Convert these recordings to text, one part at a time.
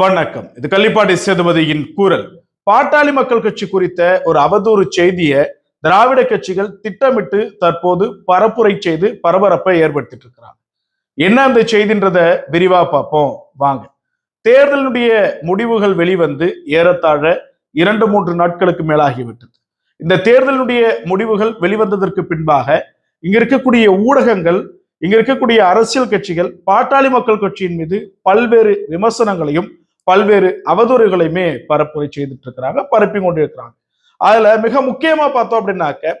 வணக்கம். இது கள்ளிப்பாடி சேதுபதியின் கூறல் பாட்டாளி மக்கள் கட்சி குறித்த ஒரு அவதூறு செய்தியை திராவிட கட்சிகள் திட்டமிட்டு தற்போது பரப்புரை செய்து பரபரப்பை ஏற்படுத்திட்டு இருக்கிறாங்க. என்ன அந்த செய்தின்றத விரிவா பார்ப்போம். வாங்க. தேர்தலுடைய முடிவுகள் வெளிவந்து ஏறத்தாழ இரண்டு மூன்று நாட்களுக்கு மேலாகிவிட்டது. இந்த தேர்தலுடைய முடிவுகள் வெளிவந்ததற்கு பின்பாக இங்க இருக்கக்கூடிய ஊடகங்கள் இங்க இருக்கக்கூடிய அரசியல் கட்சிகள் பாட்டாளி மக்கள் கட்சியின் மீது பல்வேறு விமர்சனங்களையும் பல்வேறு அவதூறுகளையுமே பரப்புரை செய்துட்டு இருக்கிறாங்க பரப்பி கொண்டு இருக்கிறாங்க அதுல மிக முக்கியமா பார்த்தோம் அப்படின்னாக்க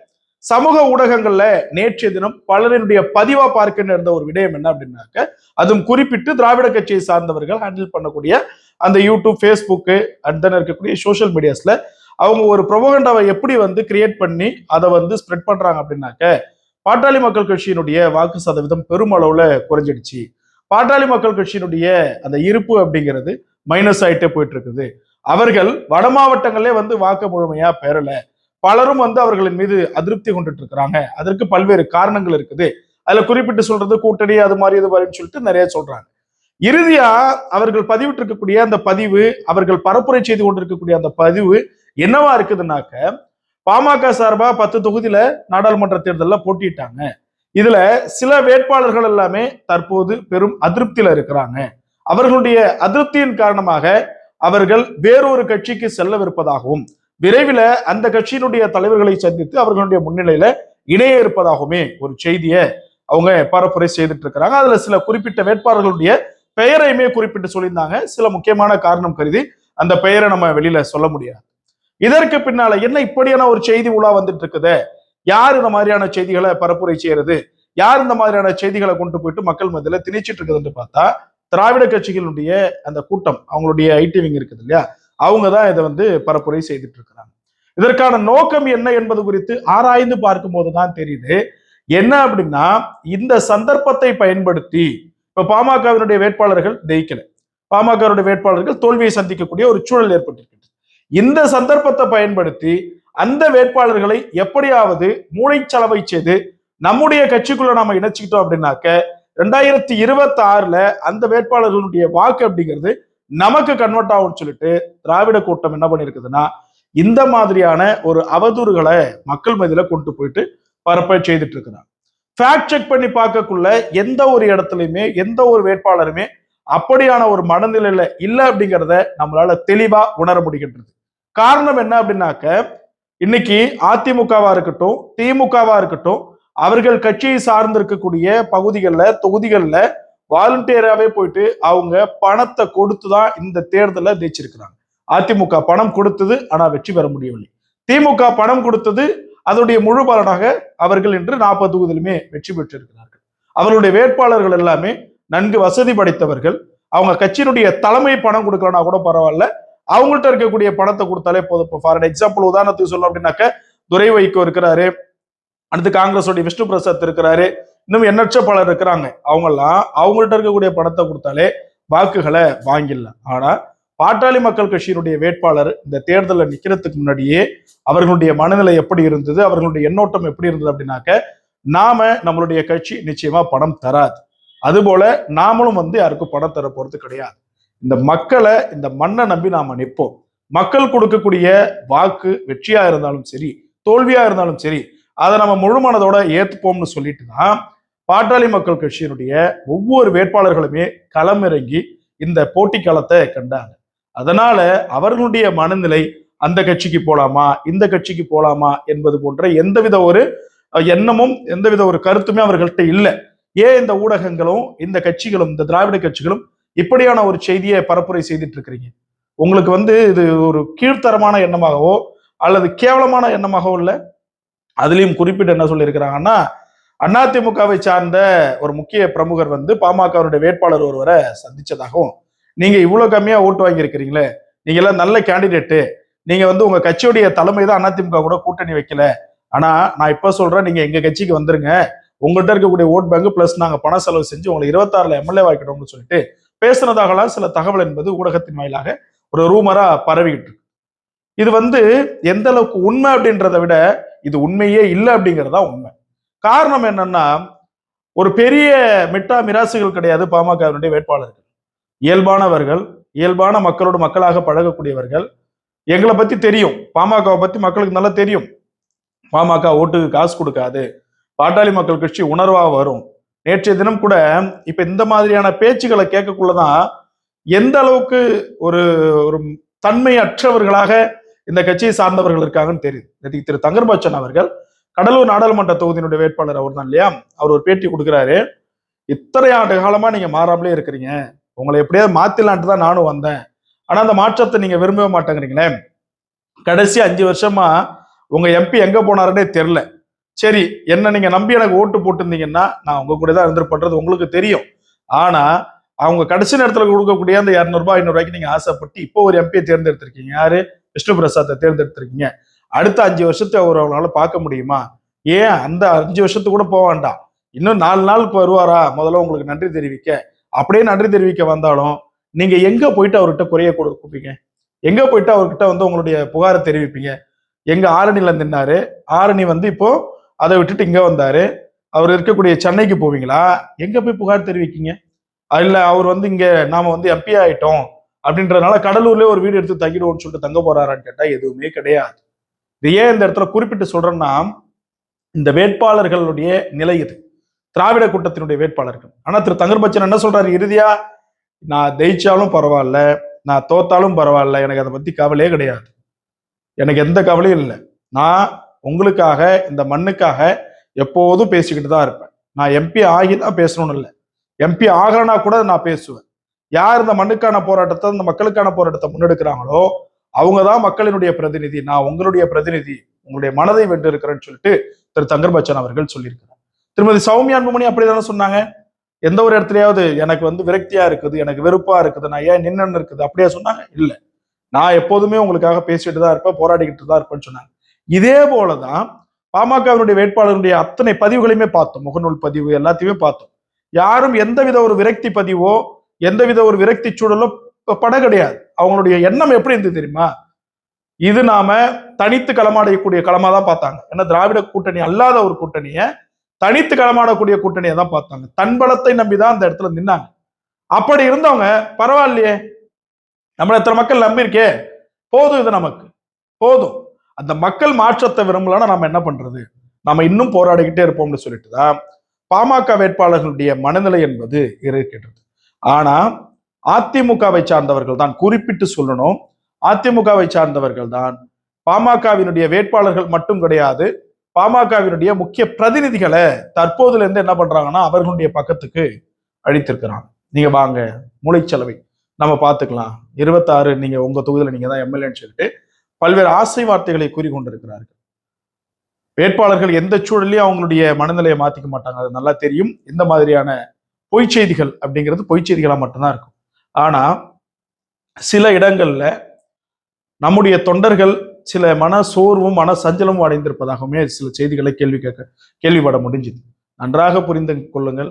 சமூக ஊடகங்கள்ல நேற்றைய தினம் பலரினுடைய பதிவா பார்க்க இருந்த ஒரு விடயம் என்ன அப்படின்னாக்க அதுவும் குறிப்பிட்டு திராவிட கட்சியை சார்ந்தவர்கள் ஹேண்டில் பண்ணக்கூடிய அந்த யூடியூப் ஃபேஸ்புக்கு அண்ட் தென் இருக்கக்கூடிய சோஷியல் மீடியாஸ்ல அவங்க ஒரு ப்ரொபகண்டாவை எப்படி வந்து கிரியேட் பண்ணி அதை வந்து ஸ்ப்ரெட் பண்றாங்க அப்படின்னாக்க பாட்டாளி மக்கள் கட்சியினுடைய வாக்கு சதவீதம் பெருமளவுல குறைஞ்சிடுச்சு. பாட்டாளி மக்கள் கட்சியினுடைய அந்த இருப்பு அப்படிங்கிறது மைனஸ் ஆயிட்டே போயிட்டு இருக்குது அவர்கள் வட மாவட்டங்களே வந்து வாக்கு முழுமையா பெறல. பலரும் வந்து அவர்களின் மீது அதிருப்தி கொண்டுட்டு இருக்கிறாங்க அதற்கு பல்வேறு காரணங்கள் இருக்குது. அதுல குறிப்பிட்டு சொல்றது கூட்டணி அது மாதிரி இது மாதிரின்னு சொல்லிட்டு நிறைய சொல்றாங்க. இறுதியா அவர்கள் பதிவிட்டு இருக்கக்கூடிய அந்த பதிவு அவர்கள் பரப்புரை செய்து கொண்டிருக்கக்கூடிய அந்த பதிவு என்னவா இருக்குதுன்னாக்க பாமக சார்பா பத்து தொகுதியில நாடாளுமன்ற தேர்தலில் போட்டிட்டாங்க இதுல சில வேட்பாளர்கள் எல்லாமே தற்போது பெரும் அதிருப்தியில இருக்கிறாங்க. அவர்களுடைய அதிருப்தியின் காரணமாக அவர்கள் வேறொரு கட்சிக்கு செல்லவிருப்பதாகவும் விரைவில் அந்த கட்சியினுடைய தலைவர்களை சந்தித்து அவர்களுடைய முன்னிலையில இணைய இருப்பதாகவுமே ஒரு செய்தியை அவங்க பரப்புரை செய்துட்டு இருக்கிறாங்க. அதுல சில குறிப்பிட்ட வேட்பாளர்களுடைய பெயரையுமே குறிப்பிட்டு சொல்லியிருந்தாங்க. சில முக்கியமான காரணம் கருதி அந்த பெயரை நம்ம வெளியில சொல்ல முடியாது. இதற்கு பின்னால என்ன இப்படியான ஒரு செய்தி உலா வந்துட்டு இருக்குது? யார் இந்த மாதிரியான செய்திகளை பரப்புரை செய்யறது? யார் இந்த மாதிரியான செய்திகளை கொண்டு போயிட்டு மக்கள் மத்தியில திணிச்சிட்டு இருக்குதுன்னு பார்த்தா திராவிட கட்சிகளுடைய அந்த கூட்டம் அவங்களுடைய ஐடி விங் இருக்குது இல்லையா? அவங்க தான் இதை வந்து பரப்புரை செய்துட்டு இருக்கிறாங்க இதற்கான நோக்கம் என்ன என்பது குறித்து ஆராய்ந்து பார்க்கும்போது தான் தெரியுது. என்ன அப்படின்னா இந்த சந்தர்ப்பத்தை பயன்படுத்தி இப்ப பாமகவினுடைய வேட்பாளர்கள் ஜெயிக்கல. பாமகவுடைய வேட்பாளர்கள் தோல்வியை சந்திக்கக்கூடிய ஒரு சூழல் ஏற்பட்டிருக்கிறது. இந்த சந்தர்ப்பத்தை பயன்படுத்தி அந்த வேட்பாளர்களை எப்படியாவது மூளைச்சலவை செய்து நம்முடைய கட்சிக்குள்ள நாம இணைச்சுக்கிட்டோம் அப்படின்னாக்க ரெண்டாயிரத்தி இருபத்தி ஆறுல அந்த வேட்பாளர்களுடைய வாக்கு அப்படிங்கிறது நமக்கு கன்வெர்ட் ஆகும்னு சொல்லிட்டு திராவிட கூட்டம் என்ன பண்ணிருக்குதுன்னா இந்த மாதிரியான ஒரு அவதூறுகளை மக்கள் மதியில கொண்டு போயிட்டு பரப்ப செய்துட்டு இருக்கிறாங்க ஃபேக்ட் செக் பண்ணி பார்க்கக்குள்ள எந்த ஒரு இடத்துலையுமே எந்த ஒரு வேட்பாளருமே அப்படியான ஒரு மனநிலையில இல்லை அப்படிங்கிறத நம்மளால தெளிவா உணர முடிகின்றது. காரணம் என்ன அப்படின்னாக்க இன்னைக்கு அதிமுகவா இருக்கட்டும் திமுகவா இருக்கட்டும் அவர்கள் கட்சியை சார்ந்திருக்கக்கூடிய பகுதிகளில் தொகுதிகளில் வாலண்டியராகவே போயிட்டு அவங்க பணத்தை கொடுத்து தான் இந்த தேர்தலில் ஜெயிச்சிருக்கிறாங்க. அதிமுக பணம் கொடுத்தது ஆனால் வெற்றி பெற முடியவில்லை. திமுக பணம் கொடுத்தது அதனுடைய முழு பலனாக அவர்கள் இன்று நாற்பது தொகுதியிலுமே வெற்றி பெற்றிருக்கிறார்கள். அவர்களுடைய வேட்பாளர்கள் எல்லாமே நன்கு வசதி படைத்தவர்கள். அவங்க கட்சியினுடைய தலைமை பணம் கொடுக்கலனா கூட பரவாயில்ல. அவங்கள்ட்ட இருக்கக்கூடிய பணத்தை கொடுத்தாலே போதும். இப்போ ஃபார் எக்ஸாம்பிள் உதாரணத்துக்கு சொல்லணும் அப்படின்னாக்க துரை வைக்கோ இருக்கிறாரு. அடுத்து காங்கிரஸோடைய விஷ்ணு பிரசாத் இருக்கிறாரு. இன்னும் எண்ணற்ற பலர் இருக்கிறாங்க. அவங்கெல்லாம் அவங்கள்ட்ட இருக்கக்கூடிய பணத்தை கொடுத்தாலே வாக்குகளை வாங்கிடலாம். ஆனா பாட்டாளி மக்கள் கட்சியினுடைய வேட்பாளர் இந்த தேர்தலில் நிக்கிறதுக்கு முன்னாடியே அவர்களுடைய மனநிலை எப்படி இருந்தது அவர்களுடைய எண்ணோட்டம் எப்படி இருந்தது அப்படின்னாக்க நாம நம்மளுடைய கட்சி நிச்சயமா பணம் தராது. அதுபோல நாமளும் வந்து யாருக்கும் பணம் தர போறது கிடையாது. இந்த மக்களை இந்த மண்ணை நம்பி நாம நிற்போம். மக்கள் கொடுக்கக்கூடிய வாக்கு வெற்றியா இருந்தாலும் சரி தோல்வியா இருந்தாலும் சரி அதை நம்ம முழு மனதோட ஏத்துப்போம்னு சொல்லிட்டு தான் பாட்டாளி மக்கள் கட்சியினுடைய ஒவ்வொரு வேட்பாளர்களுமே களமிறங்கி இந்த போட்டி களத்தை கண்டாங்க. அதனால அவர்களுடைய மனநிலை அந்த கட்சிக்கு போலாமா இந்த கட்சிக்கு போலாமா என்பது போன்ற எந்தவித ஒரு எண்ணமும் எந்தவித ஒரு கருத்துமே அவர்கள்ட்ட இல்லை. ஏன் இந்த ஊடகங்களும் இந்த கட்சிகளும் இந்த திராவிட கட்சிகளும் இப்படியான ஒரு செய்தியை பரப்புரை செய்துட்டு இருக்கிறீங்க உங்களுக்கு வந்து இது ஒரு கீழ்த்தரமான எண்ணமாகவோ அல்லது கேவலமான எண்ணமாகவோ இல்லை? அதுலேயும் குறிப்பிட்டு என்ன சொல்லியிருக்கிறாங்கன்னா அதிமுகவை சார்ந்த ஒரு முக்கிய பிரமுகர் வந்து பாமகவுடைய வேட்பாளர் ஒருவரை சந்திச்சதாகவும் நீங்க இவ்வளவு கம்மியா ஓட்டு வாங்கியிருக்கிறீங்களே நீங்க எல்லாம் நல்ல கேண்டிடேட்டு நீங்க வந்து உங்க கட்சியுடைய தலைமை தான் அதிமுக கூட கூட்டணி வைக்கல. ஆனா நான் இப்ப சொல்றேன் நீங்க எங்க கட்சிக்கு வந்துருங்க. உங்கள்கிட்ட இருக்கக்கூடிய ஓட் பேங்க் பிளஸ் நாங்க பண செலவு செஞ்சு உங்களை இருபத்தாறுல எம்எல்ஏ வாய்க்கிட்டோம்னு சொல்லிட்டு பேசுனதாகலாம் சில தகவல் என்பது ஊடகத்தின் வாயிலாக ஒரு ரூமரா பரவிக்கிட்டு இருக்கு. இது வந்து எந்த அளவுக்கு உண்மை அப்படின்றத விட இது உண்மையே இல்லை அப்படிங்கிறதா உண்மை. காரணம் என்னன்னா ஒரு பெரிய மிட்டா மிராசுகள் கிடையாது பாமகவினுடைய வேட்பாளர்கள். இயல்பானவர்கள் இயல்பான மக்களோடு மக்களாக பழகக்கூடியவர்கள். எங்களை பத்தி தெரியும். பாமகவை பத்தி மக்களுக்கு நல்லா தெரியும். பாமக ஓட்டுக்கு காசு கொடுக்காது. பாட்டாளி மக்கள் கட்சி உணர்வா வரும். நேற்றைய தினம் கூட இப்ப இந்த மாதிரியான பேச்சுகளை கேட்கக்குள்ளதான் எந்த அளவுக்கு ஒரு ஒரு தன்மையற்றவர்களாக இந்த கட்சியை சார்ந்தவர்கள் இருக்காங்கன்னு தெரியுது. நேற்று திரு தங்கர்பாச்சன் அவர்கள் கடலூர் நாடாளுமன்ற தொகுதியினுடைய வேட்பாளர் அவர் தான் இல்லையா? அவர் ஒரு பேட்டி கொடுக்குறாரு. இத்தனை ஆண்டு காலமா நீங்க மாறாமலே இருக்கிறீங்க. உங்களை எப்படியாவது மாத்திலான்ட்டு தான் நானும் வந்தேன். ஆனா அந்த மாற்றத்தை நீங்க விரும்பவே மாட்டேங்கிறீங்களே? கடைசி அஞ்சு வருஷமா உங்க எம்பி எங்க போனாருன்னே தெரில சரி என்ன நீங்க நம்பி எனக்கு ஓட்டு போட்டிருந்தீங்கன்னா நான் உங்க கூட தான் இருந்திருப்பன்றது உங்களுக்கு தெரியும். ஆனா அவங்க கடைசி நேரத்தில் கொடுக்கக்கூடிய அந்த இரநூறுபா ஐநூறுபாய்க்கு நீங்க ஆசைப்பட்டு இப்போ ஒரு எம்பியை தேர்ந்தெடுத்திருக்கீங்க. யாரு? விஷ்ணு பிரசாத்தை தேர்ந்தெடுத்திருக்கீங்க. அடுத்த அஞ்சு வருஷத்தை அவர் அவங்களால பார்க்க முடியுமா? ஏன் அந்த அஞ்சு வருஷத்துக்கு கூட போக வேண்டாம். இன்னும் நாலு நாள் இப்போ வருவாரா? முதல்ல உங்களுக்கு நன்றி தெரிவிக்க. அப்படியே நன்றி தெரிவிக்க வந்தாலும் நீங்க எங்க போயிட்டு அவர்கிட்ட குறைய கொடுப்பீங்க எங்க போயிட்டு அவர்கிட்ட வந்து உங்களுடைய புகாரை தெரிவிப்பீங்க? எங்க ஆரணியில நின்னாரு. ஆரணி வந்து இப்போ அதை விட்டுட்டு இங்க வந்தாரு. அவர் இருக்கக்கூடிய சென்னைக்கு போவீங்களா? எங்க போய் புகார் தெரிவிக்கீங்க? இல்ல அவர் வந்து இங்க நாம வந்து எம்பி ஆயிட்டோம். அப்படின்றதுனால கடலூர்லேயே ஒரு வீடு எடுத்து தங்கிடுவோம்னு சொல்லிட்டு தங்க போறாரான்னு கேட்டால் எதுவுமே கிடையாது. இது ஏன் இந்த இடத்துல குறிப்பிட்டு சொல்றேன்னா இந்த வேட்பாளர்களுடைய நிலை இது. திராவிட கூட்டத்தினுடைய வேட்பாளர்கள். ஆனால் திரு தங்கர்பச்சன் என்ன சொல்றாரு? இறுதியா நான் ஜெயிச்சாலும் பரவாயில்ல நான் தோத்தாலும் பரவாயில்ல எனக்கு அதை பத்தி கவலையே கிடையாது. எனக்கு எந்த கவலையும் இல்லை. நான் உங்களுக்காக இந்த மண்ணுக்காக எப்போதும் பேசிக்கிட்டு தான் இருப்பேன். நான் எம்பி ஆகி தான் பேசணும்னு இல்லை. எம்பி ஆகலைன்னா கூட நான் பேசுவேன். யார் இந்த மண்ணுக்கான போராட்டத்தை இந்த மக்களுக்கான போராட்டத்தை முன்னெடுக்கிறாங்களோ அவங்க தான் மக்களினுடைய பிரதிநிதி. நான் உங்களுடைய பிரதிநிதி உங்களுடைய மனதை வென்று இருக்கிறேன்னு சொல்லிட்டு திரு தங்கர் பச்சன் அவர்கள் சொல்லியிருக்கிறார். திருமதி சௌமியா அன்புமணி அப்படிதானே சொன்னாங்க? எந்த ஒரு இடத்துலயாவது எனக்கு வந்து விரக்தியா இருக்குது எனக்கு வெறுப்பா இருக்குது நான் ஏன் நின்னு இருக்குது அப்படியே சொன்னாங்க? இல்ல. நான் எப்போதுமே உங்களுக்காக பேசிட்டு தான் இருப்பேன் போராடிக்கிட்டு தான் இருப்பேன்னு சொன்னாங்க. இதே போலதான் பாமகவினுடைய வேட்பாளருடைய அத்தனை பதிவுகளையுமே பார்த்தோம். முகநூல் பதிவு எல்லாத்தையுமே பார்த்தோம். யாரும் எந்தவித ஒரு விரக்தி பதிவோ எந்தவித ஒரு விரக்தி சூழலோ பட கிடையாது. அவங்களுடைய எண்ணம் எப்படி இருந்தது தெரியுமா? இது நாம தனித்து களமாடக்கூடிய களமா தான் பார்த்தாங்க. ஏன்னா திராவிட கூட்டணி அல்லாத ஒரு கூட்டணியை தனித்து களமாடக்கூடிய கூட்டணியை தான் பார்த்தாங்க. தன்பலத்தை நம்பி நம்பிதான் அந்த இடத்துல நின்னாங்க. அப்படி இருந்தவங்க பரவாயில்லையே. நம்மள எத்தனை மக்கள் நம்பியிருக்கே. போதும் இது நமக்கு. போதும். அந்த மக்கள் மாற்றத்தை விரும்பலன்னா நம்ம என்ன பண்றது? நம்ம இன்னும் போராடிக்கிட்டே இருப்போம்னு சொல்லிட்டு தான் பாமக வேட்பாளர்களுடைய மனநிலை என்பது இருக்கின்றது ஆனா அதிமுகவை சார்ந்தவர்கள் தான் குறிப்பிட்டு சொல்லணும். அதிமுகவை சார்ந்தவர்கள் தான். பாமகவினுடைய வேட்பாளர்கள் மட்டும் கிடையாது. பாமகவினுடைய முக்கிய பிரதிநிதிகளை தற்போதுல இருந்து என்ன பண்றாங்கன்னா அவர்களுடைய பக்கத்துக்கு அழித்திருக்கிறாங்க. நீங்க வாங்க மூளைச்சலவை. நம்ம பார்த்துக்கலாம். இருபத்தாறு நீங்க உங்க தொகுதியில நீங்க தான் எம்எல்ஏன்னு சொல்லிட்டு பல்வேறு ஆசை வார்த்தைகளை கூறி கொண்டிருக்கிறார்கள் வேட்பாளர்கள் எந்த சூழலையும் அவங்களுடைய மனநிலையை மாத்திக்க மாட்டாங்க. அது நல்லா தெரியும். இந்த மாதிரியான பொய் செய்திகள் அப்படிங்கிறது பொய் செய்திகளாக மட்டும்தான் இருக்கும். ஆனால் சில இடங்களில் நம்முடைய தொண்டர்கள் சில மன சோர்வும் மன சஞ்சலமும் அடைந்திருப்பதாகவுமே சில செய்திகளை கேள்வி கேட்க கேள்விப்பட முடிஞ்சுது. நன்றாக புரிந்து கொள்ளுங்கள்.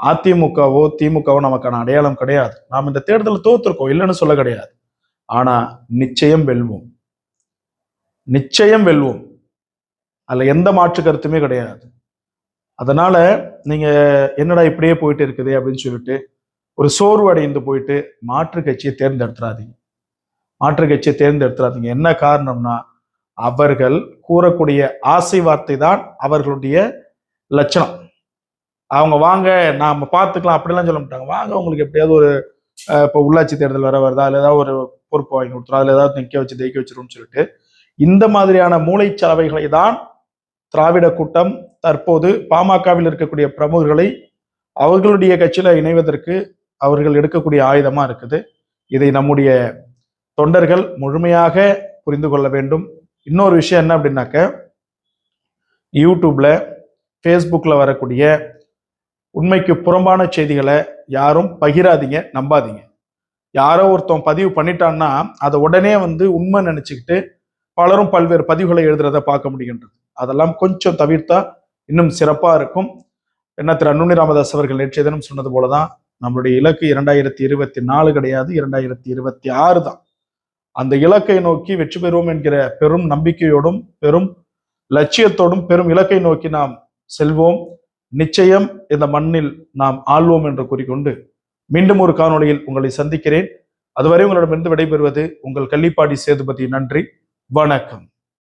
அதிமுகவோ திமுகவோ நமக்கான அடையாளம் கிடையாது. நாம் இந்த தேர்தலில் தோத்துருக்கோம் இல்லைன்னு சொல்ல கிடையாது. ஆனா நிச்சயம் வெல்வோம். நிச்சயம் வெல்வோம். அதுல எந்த மாற்று கருத்துமே கிடையாது. அதனால நீங்கள் என்னடா இப்படியே போயிட்டு இருக்குது அப்படின்னு சொல்லிட்டு ஒரு சோர்வு அடைந்து போயிட்டு மாற்று கட்சியை தேர்ந்தெடுத்துறாதீங்க. மாற்று கட்சியை தேர்ந்தெடுத்துறாதீங்க. என்ன காரணம்னா அவர்கள் கூறக்கூடிய ஆசை வார்த்தை தான் அவர்களுடைய லட்சணம். அவங்க வாங்க நாம் பார்த்துக்கலாம் அப்படிலாம் சொல்ல மாட்டாங்க. வாங்க உங்களுக்கு எப்படியாவது ஒரு இப்போ உள்ளாட்சி தேர்தல் வர வருதா? அதில் ஏதாவது ஒரு பொறுப்பு வாங்கி கொடுத்துரும் அதில் ஏதாவது நிற்க வச்சு ஜெயிக்க வச்சிரும்னு சொல்லிட்டு இந்த மாதிரியான மூளைச்சலவைகளை தான் திராவிட கூட்டம் தற்போது பாமகவில் இருக்கக்கூடிய பிரமுகர்களை அவர்களுடைய கட்சியில இணைவதற்கு அவர்கள் எடுக்கக்கூடிய ஆயுதமா இருக்குது. இதை நம்முடைய தொண்டர்கள் முழுமையாக புரிந்து கொள்ள வேண்டும். இன்னொரு விஷயம் என்ன அப்படின்னாக்க யூடியூப்ல ஃபேஸ்புக்ல வரக்கூடிய உண்மைக்கு புறம்பான செய்திகளை யாரும் பகிராதீங்க நம்பாதீங்க. யாரோ ஒருத்தன் பதிவு பண்ணிட்டான்னா அதை உடனே வந்து உண்மை நினச்சிக்கிட்டு பலரும் பல்வேறு பதிவுகளை எழுதுறத பார்க்க முடிகின்றது. அதெல்லாம் கொஞ்சம் தவிர்த்தா இன்னும் சிறப்பாக இருக்கும். என்ன திரு அன்னுனி ராமதாஸ் அவர்கள் நேற்றைய தினம் சொன்னது போலதான் நம்மளுடைய இலக்கு இரண்டாயிரத்தி இருபத்தி நாலு கிடையாது இரண்டாயிரத்தி இருபத்தி ஆறு தான். அந்த இலக்கை நோக்கி வெற்றி பெறுவோம் என்கிற பெரும் நம்பிக்கையோடும் பெரும் லட்சியத்தோடும் பெரும் இலக்கை நோக்கி நாம் செல்வோம். நிச்சயம் இந்த மண்ணில் நாம் ஆள்வோம் என்று கூறிக்கொண்டு மீண்டும் ஒரு காணொளியில் உங்களை சந்திக்கிறேன். அதுவரை உங்களிடமிருந்து விடைபெறுவது உங்கள் கள்ளிப்பாடி சேதுபதி. நன்றி வணக்கம்.